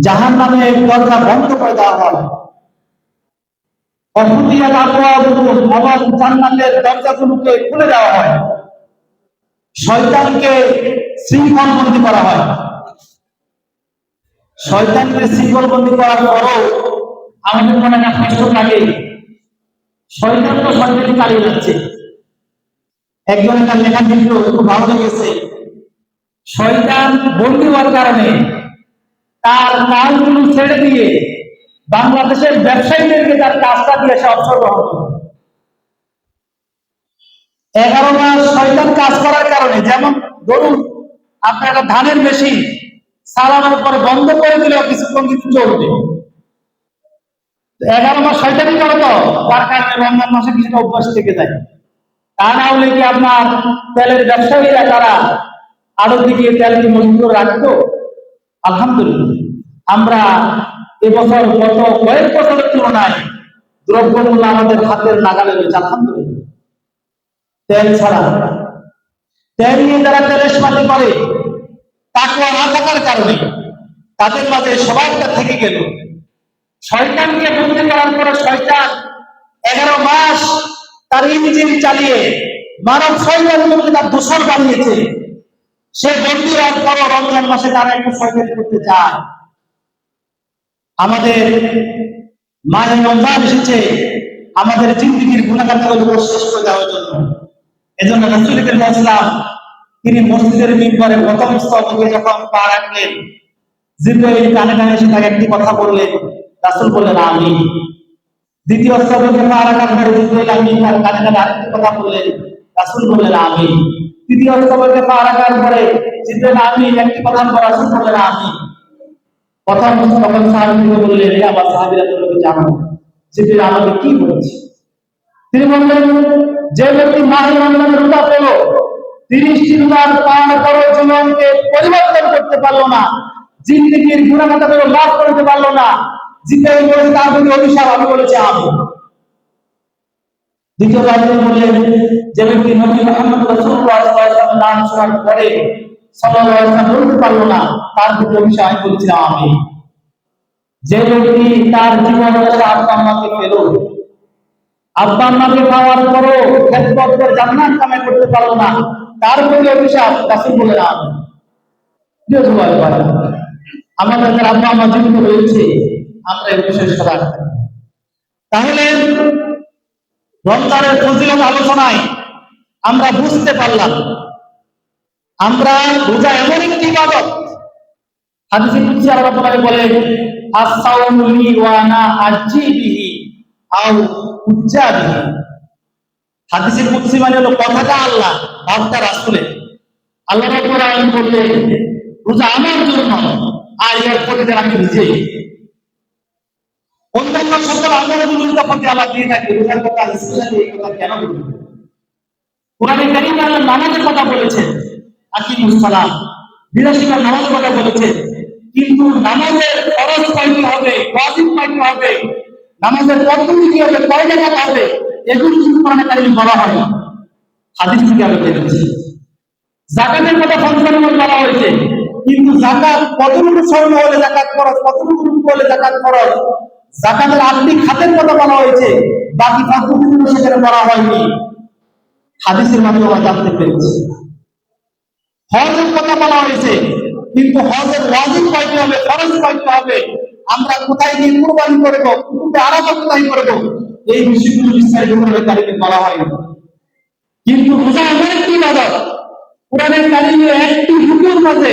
জাহান নামে দরজা বন্ধ করে দেওয়া হয়। খুলে দেওয়া হয়। শয়তানকে করা হয়। শয়তানকে করার মনে একটা শয়তান তো একজন একটা লেখা খুব ভালো লেগেছে। শয়তান হওয়ার কারণে তার কাজগুলো ছেড়ে দিয়ে বাংলাদেশের ব্যবসায়ীদেরকে তার কাজটা দিয়ে সে অবসর গ্রহণ করে এগারো মাস শয়তান কাজ করার কারণে যেমন ধরুন, আপনার একটা ধানের মেশিন চালানোর পরে বন্ধ করে দিলেও কিছুক্ষণ কিন্তু চলবে। এগারো মাস শয়তানি করে তো, তার কারণে রমজান মাসে কিছুটা অভ্যাস থেকে যায়। তা না হলে কি আপনার তেলের ব্যবসায়ীরা তারা আরও দিকে তেল কি রাখতো? আলহামদুলিল্লাহ। আমরা এবছর গত কয়েক বছরের তুলনায় দ্রব্যমূল্য আমাদের হাতের নাগালে রয়েছে, আলহামদুলিল্লাহ। তেল ছাড়া। তেল নিয়ে যারা তেলেসমাতি করে তাকুয়া না থাকার কারণে তাদের মাঝে স্বভাবটা থেকে গেল। শয়তানকে বন্দি করার পরে শয়তান এগারো মাস তার ইঞ্জিন চালিয়ে মানব শৈবালগুলোকে তার দূষণ বানিয়েছে। সে বন্দি পরও রমজান মাসে তারা একটু শয়তান করতে চায়। আমাদের মায়ের রমজান এসেছে, আমাদের জিন্দিগির গুণাগারগুলো শেষ করে দেওয়ার জন্য। এজন্য রসুলিকের ইসলাম তিনি মসজিদের মিম্বরে প্রথম স্তরে যখন পা রাখলেন, জিব্রাইল কানে কানে এসে তাকে একটি কথা বললেন, রাসূল বললেন আমি দ্বিতীয় স্তরে পা রাখার পরে জিব্রাইল আমি তার কানে কানে আরেকটি কথা বললেন, রাসূল বললেন আমি তৃতীয় স্তরে পা রাখার পরে জিব্রাইল আমি একটি কথা বলে রাসূল বললেন আমি। প্রথম তখন সাহাবীকে বললেন হে আমার সাহাবীরা তোমরা জানো জিব্রাইল আমাকে কি বলেছে? তিনি বললেন, যে ব্যক্তি মাহে রমজানের রোজা পেল তিরিশটি রোজার পার করে, জীবনকে পরিবর্তন করতে পারল না। জিন্দগির গুণাগাতাগুলো লাভ করতে পারল না। জিতে বলেছে, তার প্রতি অভিশাপ আমি বলেছি আমি দ্বিতীয় রাজ্যে বললেন যে ব্যক্তি নবী মোহাম্মদ রাসূলুল্লাহ সাল্লাল্লাহু নাম শোনার পরে সাল্লাল্লাহু আলাইহি বলতে পারল না, তার প্রতি অভিশাপ আমি বলছিলাম আমি। যে ব্যক্তি তার জীবন আব্বা আম্মাকে পেল আব্বা আম্মাকে পাওয়ার পরও জান্নাত করতে পারল না, তার প্রতি অভিশাপ রাসূল বলে না আমাদের আব্বা আম্মা জীবিত রয়েছে, আমরা এই বিষয়ে তাহলে রমজানের ফজিলত আলোচনায় আমরা বুঝতে পারলাম, আমরা রোজা এমন একটি ইবাদত। হাদিসে কুদসি আল্লাহ তাআলা বলেন আস-সাওমু লি ওয়া আনা আজি বিহি আও উজ্জা বিহি। হাদিসে কুদসি মানে হলো কথাটা আল্লাহ ভাবটা রাসূলের। আল্লাহ রাব্বুল আলামিন বললেন, রোজা আমার জন্য আর এর আমি নিজেই অন্যান্য সকল আমলগুলো যখন আল্লাহ দিয়ে থাকে কথা স্পেশালি এই কথা কেন কোরআনে কারীমে আল্লাহ নামাজের কথা বলেছেন, আকিমুস সালাম নামাজের কথা বলেছেন, কিন্তু নামাজের কয়টি হবে হবে, নামাজের পদ্ধতি কি হবে কয় জায়গায় হবে, এগুলো কিন্তু কোরআনে কারীমে বলা হয় না। হাদিস থেকে আমি দেখেছি জাকাতের কথা মধ্যে বলা হয়েছে, কিন্তু জাকাত কতটুকু স্বর্ণ হলে জাকাত খরচ কতটুকু হলে জাকাত খরচ জাকাতের আর্থিক খাতের কথা বলা হয়েছে। বাকি পদ্ধতিগুলো সেখানে বলা হয়নি। হাদিসের মাধ্যমে আমরা জানতে পেরেছি। হজের কথা বলা হয়েছে। কিন্তু হজের ওয়াজিব কয়টি হবে, ফরজ কয়টি হবে? আমরা কোথায় গিয়ে কুরবানি করব কুতুবে আরাফা কোথায় করে করব এই বিষয়গুলো বিস্তারিত করে তারিখে বলা হয়নি। কিন্তু রোজা এমন একটি ইবাদত কোরআনের কারিমে একটি হুকুর মাঝে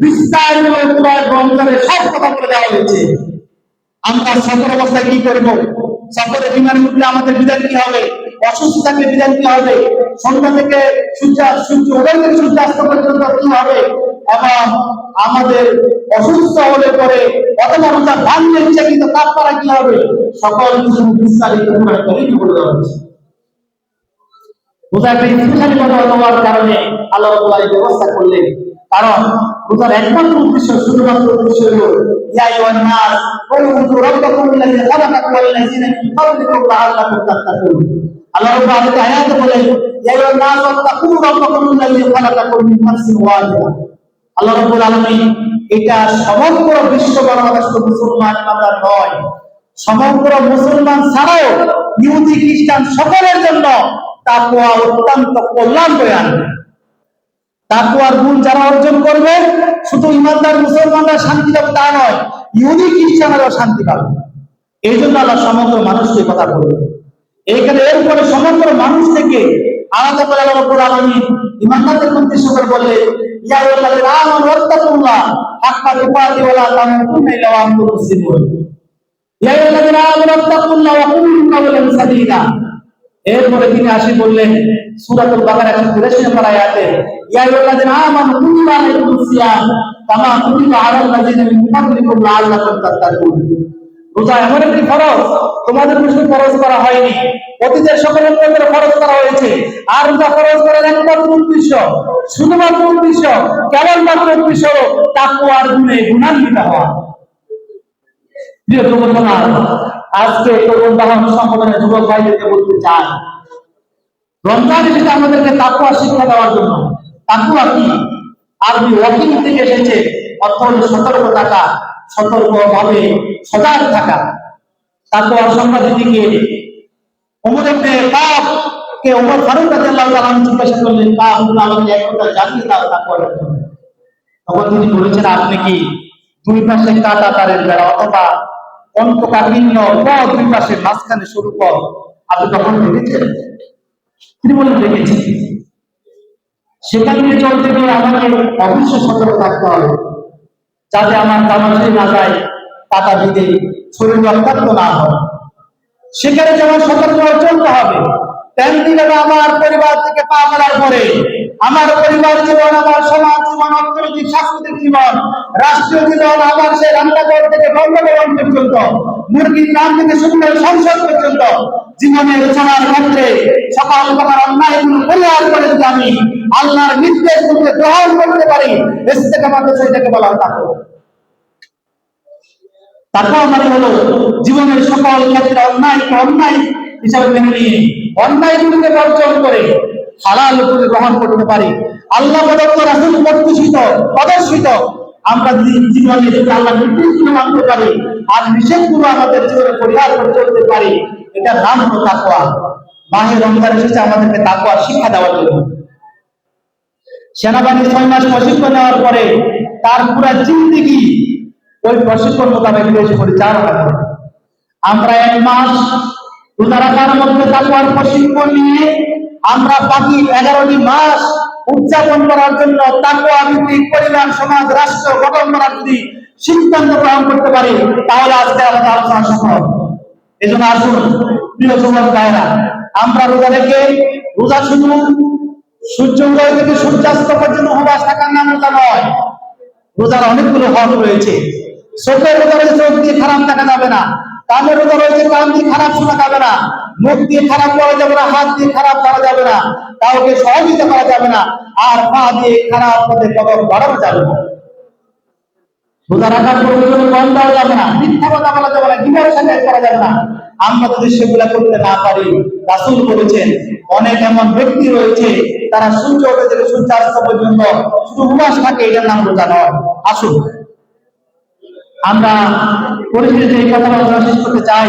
বিস্তারিত করে পুরো রমজানের সব কথা বলে দেওয়া হয়েছে। আমরা সফর অবস্থায় কি করব? সফরে বিমান উঠলে আমাদের বিধান কি হবে, অসুস্থ থাকলে বিধান কি হবে, সন্ধ্যা থেকে সূর্য সূর্য উদয় থেকে সূর্যাস্ত পর্যন্ত কি হবে? এবং আমাদের অসুস্থ হলে পরে অথবা রোজা ভাঙলে ইচ্ছে কিন্তু তাপমাত্রা কি হবে? সকল কিছু বিস্তারিত তৈরি করে দেওয়া হচ্ছে রোজা একটা হওয়ার কারণে আল্লাহ ব্যবস্থা করলেন। কারণ রোজার একমাত্র উদ্দেশ্য শুধুমাত্র উদ্দেশ্য হলো, ইয়া আইয়ুহান নাস কুলু রাব্বাকুম আল্লাযী খালাকাকুম ওয়াল মিন ক্বাবলিকুম লাআল্লাকুম তাত্তাকুন। আল্লাহ রাব্বুল আলামিন আয়াতে বলেন, ইয়া আইয়ুহান নাস তাকুনু রাব্বাকুম আল্লাযী খালাকাকুম মিন নাফসিন ওয়াহিদা। আল্লাহ রাব্বুল আলামিন এটা সমগ্র বিশ্ব বাংলাদেশ মুসলমান ইমানদার নয়। সমগ্র মুসলমান ছাড়াও ইহুদি, খ্রিস্টান সকলের জন্য তাকুয়া অত্যন্ত কল্যাণ বয়ে আনবে তাকুয়ার গুণ যারা অর্জন করবে, শুধু ইমানদার মুসলমানরা শান্তি পাবে, তা নয় ইহুদি খ্রিস্টানরাও শান্তি পাবে। এই জন্য আল্লাহ সমগ্র মানুষকে কথা বলবে এইখানে এরপরে সমগ্র মানুষ থেকে আলাদা করে আল্লাহ রব্বুল আলামিন ইমানদারদের বললে, ইয়া এরপরে তিনি আসি বললেন সূরাতুল বাকারা 183 নম্বর আয়াতে ইয়া আইয়ুহাল্লাযীনা আমানু কুতিবা আলাইকুমুস সিয়াম কামা কুতিবা আলাল লাযীনা মিন ক্বাবলিকুম লাআল্লাকুম তাত্তাকুন। রোজা এমন একটি ফরজ তোমাদের উপর ফরজ করা হয়নি অতীতের সকলের উপর ফরজ করা হয়েছে আর রোজা ফরজ করার একমাত্র উদ্দেশ্য শুধুমাত্র উদ্দেশ্য কেবলমাত্র উদ্দেশ্য তাকুয়ার গুণে গুণান্বিত হওয়া। প্রিয় যুবক সমাজ, আজকে তরুণ বাহন সংগঠনের যুবক ভাইদেরকে বলতে চাই। রমজান এসেছে আমাদেরকে তাকুয়া শিক্ষা দেওয়ার জন্য, তাকুয়া কি? আরবি ওয়াকিং থেকে এসেছে, অর্থ হলো সতর্ক থাকা সতর্ক ভাবে সজাগ থাকা। তাকুয়ার সংজ্ঞা দিকে কাব কে ওমর ফারুক জিজ্ঞাসা করলেন এক কথা জানিয়ে দাও তাকুয়ার তখন তিনি বলেছেন, আপনি কি দুই পাশে কাটা তারের বেড়া অথবা কণ্ঠকাঠিন্য পথ দুই মাঝখানে সরু তিনি বলেন, দেখেছি। সেখান দিয়ে চলতে গিয়ে আমাকে অবশ্যই সতর্ক থাকতে হবে, যাতে আমার কামাশে না যায় কাটা দিতে শরীর রক্তাক্ত না হয়। সেখানে যেমন সতর্ক চলতে হবে, তেমনি আমার পরিবার থেকে পা ফেলার পরে আমার পরিবার জীবন, আমার সমাজ জীবন, অর্থনৈতিক, সাংস্কৃতিক জীবন, রাষ্ট্রীয় জীবন, আমার সেই রান্নাঘর থেকে বঙ্গভবন পর্যন্ত, মুরগির নাম থেকে শুরু সংসদ পর্যন্ত জীবনের চলার ক্ষেত্রে সকাল প্রকার অন্যায়গুলো পরিহার করে যদি আমি আল্লাহর নির্দেশগুলোকে গ্রহণ করতে পারি ইস্তেকামাতে সেটাকে বলা হয় তারপর মানে হলো জীবনের সকল ক্ষেত্রে অন্যায় অন্যায় হিসাবে মেনে নিয়ে অন্যায়গুলিকে বর্জন করে হালাল উপরে গ্রহণ করতে পারি। আল্লাহ প্রদত্ত রাসুল প্রতিষ্ঠিত, প্রদর্শিত। আমরা যদি জীবনে যদি আল্লাহ নির্দেশগুলো মানতে পারি আর নিষেধগুলো আমাদের জীবনে পরিহার করে চলতে পারি এটা নাম হলো তাকওয়া। মাহে রমজান এসেছে, আমাদেরকে তাকওয়া শিক্ষা দেওয়ার জন্য। সেনাবাহিনী ছয় মাস প্রশিক্ষণ নেওয়ার পরে তার পুরা জিন্দিগি ওই প্রশিক্ষণ মোতাবেক পেশ করে। চার হাজার আমরা এক মাস রোজা রাখার মধ্যে তাকুয়ার প্রশিক্ষণ নিয়ে আমরা বাকি এগারোটি মাস উদযাপন করার জন্য তাকুয়া ভিত্তিক পরিবার সমাজ, রাষ্ট্র গঠন করার যদি সিদ্ধান্ত গ্রহণ করতে পারি, তাহলে আজকে আমাদের আলোচনা সফল। এই জন্য আসুন, প্রিয় যুবক ভাইরা আমরা রোজা রেখে, রোজা শুধু সূর্য উদয় থেকে সূর্যাস্ত পর্যন্ত উপবাস থাকার নাম রোজা নয়, রোজার অনেকগুলো হক রয়েছে। চোখের রোজা রয়েছে, চোখ দিয়ে খারাপ দেখা যাবে না। কানের রোজা রয়েছে, কান দিয়ে খারাপ শোনা যাবে না। মুখ দিয়ে খারাপ করা যাবে না, হাত দিয়ে খারাপ করা যাবে না, কাউকে সহযোগিতা করা যাবে না, আর পা দিয়ে খারাপ পথে কদম বাড়ানো যাবে না। রাখার যাবে না, মিথ্যা কথা বলা যাবে না সাথে করা যাবে না। আমরা যদি করতে না পারি, রাসূল বলেছেন, অনেক এমন ব্যক্তি রয়েছে, তারা সূর্য ওঠে থেকে সূর্যাস্ত পর্যন্ত শুধু উপাস থাকে, এটার নাম রোজা নয়। আসুন, আমরা পরিশেষে এই কথা আলোচনা শেষ করতে চাই।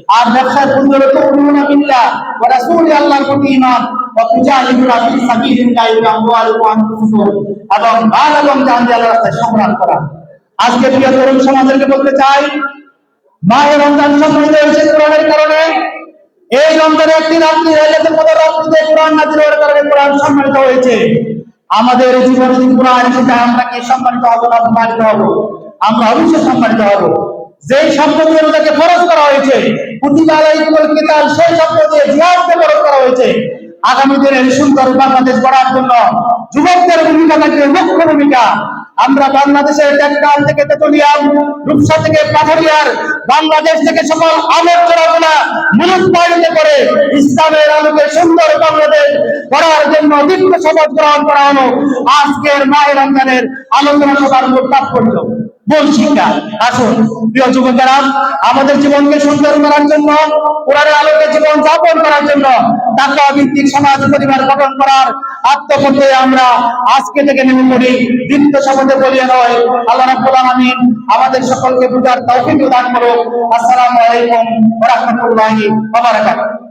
আর ব্যবসার পূর্ণ তুমিনুনা বিল্লাহ ওয়া রাসূলি আল্লাহর প্রতি ঈমান। ওয়া ওয়া এবং মাল এবং জান দিয়ে আল্লাহর রাস্তায় সংগ্রাম করা। আজকে প্রিয় তরুণ সমাজকে বলতে চাই, মায়ের রমজান সম্মানিত হয়েছে কোরআনের কারণে, এই রমজানের একটি রাত্রি লাইলাতুল রাত্রিতে কোরআন নাযিল হওয়ার কারণে কোরআন সম্মানিত হয়েছে। আমাদের জীবনে যদি কোরআন এসে যায়, আমরা কি সম্মানিত হব না অপমানিত হব? আমরা অবশ্যই সম্মানিত হব। যেই দিয়ে ওটাকে ফরজ করা হয়েছে সেই করা হয়েছে। আগামী সুন্দর বাংলাদেশ গড়ার জন্য ভূমিকা আমরা বাংলাদেশের থেকে পাথরিয়ার, বাংলাদেশ থেকে সকল আমের চোরাগুলা মূলোৎপাদিত করে ইসলামের আলোকে সুন্দর বাংলাদেশ করার জন্য দীর্ঘ শপথ গ্রহণ করা হলো। আজকের মায়ের রমজানের আলোচনা সভার মূল তাৎপর্য। মূল শিক্ষা। আসুন, প্রিয় যুবকেরা, আমাদের জীবনকে সুন্দর করার জন্য, কোরআনের আলোকে জীবন যাপন করার জন্য ভিত্তিক সমাজ পরিবার গঠন করার আত্মপথে আমরা আজকে থেকে নেমে পড়ি। দীপ্ত শপথে বলিয়ে নয়, আল্লাহ রাব্বুল আমাদের সকলকে বুঝার তৌফিক দান করুন আসসালামু আলাইকুম ওয়া রাহমাতুল্লাহি ওয়া বারাকাতুহু।